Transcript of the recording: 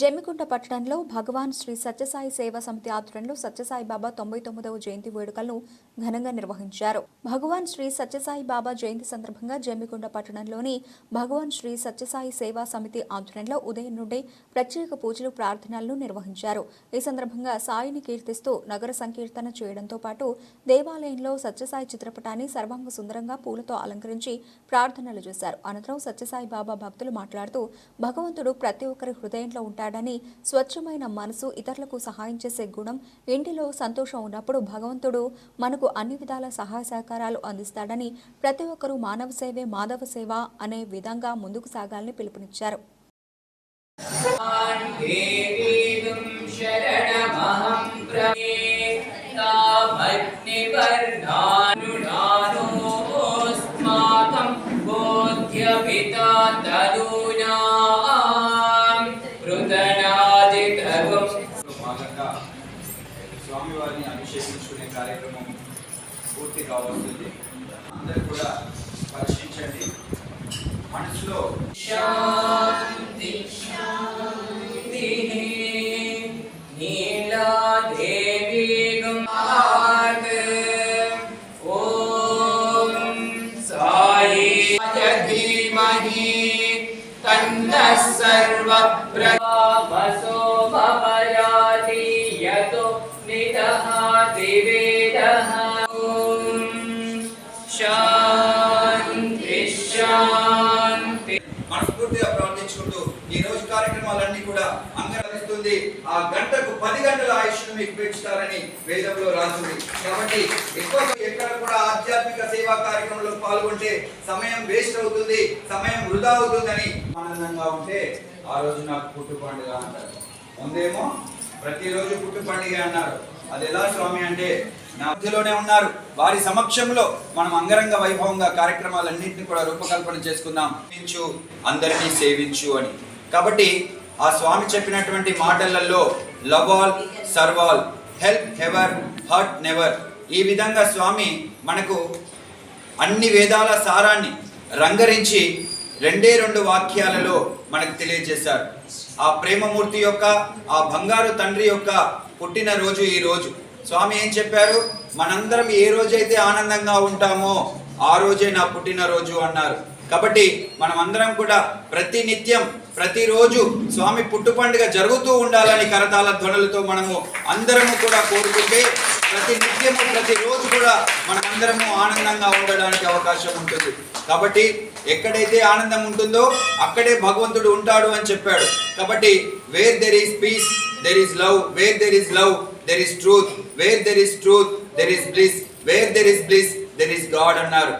జమ్మికుంట పట్టణంలో భగవాన్ శ్రీ సత్యసాయి సేవా సమితి ఆధ్వర్యంలో సత్యసాయి బాబా తొంభై తొమ్మిదవ జయంతి వేడుకలను ఘనంగా నిర్వహించారు. భగవాన్ శ్రీ సత్యసాయి బాబా జయంతి సందర్భంగా జమ్మికుంట పట్టణంలోని భగవాన్ శ్రీ సత్యసాయి సేవా సమితి ఆధ్వర్యంలో ఉదయం నుండే ప్రత్యేక పూజలు ప్రార్థనలను నిర్వహించారు. ఈ సందర్భంగా సాయిని కీర్తిస్తూ నగర సంకీర్తన చేయడంతో పాటు దేవాలయంలో సత్యసాయి చిత్రపటాన్ని సర్వాంగ సుందరంగా పూలతో అలంకరించి ప్రార్థనలు చేశారు. అనంతరం సత్యసాయి బాబా భక్తులు మాట్లాడుతూ భగవంతుడు ప్రతి ఒక్కరి హృదయంలో ఉంటారు ఉంటాడని స్వచ్ఛమైన మనసు ఇతరులకు సహాయం చేసే గుణం ఇంటిలో సంతోషం ఉన్నప్పుడు భగవంతుడు మనకు అన్ని విధాల సహాయ సహకారాలు అందిస్తాడని ప్రతి ఒక్కరూ మానవ సేవే మాధవ సేవ అనే విధంగా ముందుకు సాగాలని పిలుపునిచ్చారు देवीं शरणमहं प्रमे तामग्निवर्णानुनानोऽस्माकं बोध्यपिता तनूनां భాగంగా స్వామివారిని అభిషేకించుకునే కార్యక్రమం పూర్తి కావస్తుంది అందరూ కూడా పరీక్షించండి మనసులో शान्ति शान्तिः नीलादेवी गुमात् ॐ सायिय धीमहि तन्नः सर्वप्रभावसो भवयाति మనస్ఫూర్తిగా ప్రార్థించుకుంటూ ఈ రోజు కార్యక్రమాలన్నీ కూడా అంగరవిస్తుంది ఆ గంటకు పది గంటల ఆయుష్ను మీకు పెంచుతారని వేదంలో రాసింది. కాబట్టి ఎక్కువ ఎక్కడ కూడా ఆధ్యాత్మిక సేవా కార్యక్రమంలో పాల్గొంటే సమయం వేస్ట్ అవుతుంది సమయం వృధా అవుతుందని ఆనందంగా ఉంటే ఆ రోజు నాకు పుట్టు పండుగ అంటారు. ముందేమో ప్రతిరోజు పుట్టు పండుగ అన్నారు. అది ఎలా స్వామి అంటే నా మధ్యలోనే ఉన్నారు. వారి సమక్షంలో మనం అంగరంగ వైభవంగా కార్యక్రమాలన్నింటినీ కూడా రూపకల్పన చేసుకుందాం. అందరినీ సేవించు అని. కాబట్టి ఆ స్వామి చెప్పినటువంటి మాటలలో love all serve all help ever hurt never. ఈ విధంగా స్వామి మనకు అన్ని వేదాల సారాన్ని రంగరించి రెండే రెండు వాక్యాలలో మనకు తెలియజేశారు. ఆ ప్రేమమూర్తి యొక్క ఆ బంగారు తండ్రి యొక్క పుట్టిన రోజు ఈ రోజు. స్వామి ఏం చెప్పారు? మనందరం ఏ రోజైతే ఆనందంగా ఉంటామో ఆ రోజే నా పుట్టినరోజు అన్నారు. కాబట్టి మనం అందరం కూడా ప్రతి నిత్యం ప్రతిరోజు స్వామి పుట్టు పండుగ జరుగుతూ ఉండాలని కరతాల ధ్వనులతో మనము అందరము కూడా కోరుకుంటే ప్రతి నిత్యము ప్రతిరోజు కూడా మనమందరము ఆనందంగా ఉండడానికి అవకాశం ఉంటుంది. కాబట్టి ఎక్కడైతే ఆనందం ఉంటుందో అక్కడే భగవంతుడు ఉంటాడు అని చెప్పాడు. కాబట్టి where there is peace there is love where there is love there is truth where there is truth there is bliss where there is bliss there is God అన్నారు.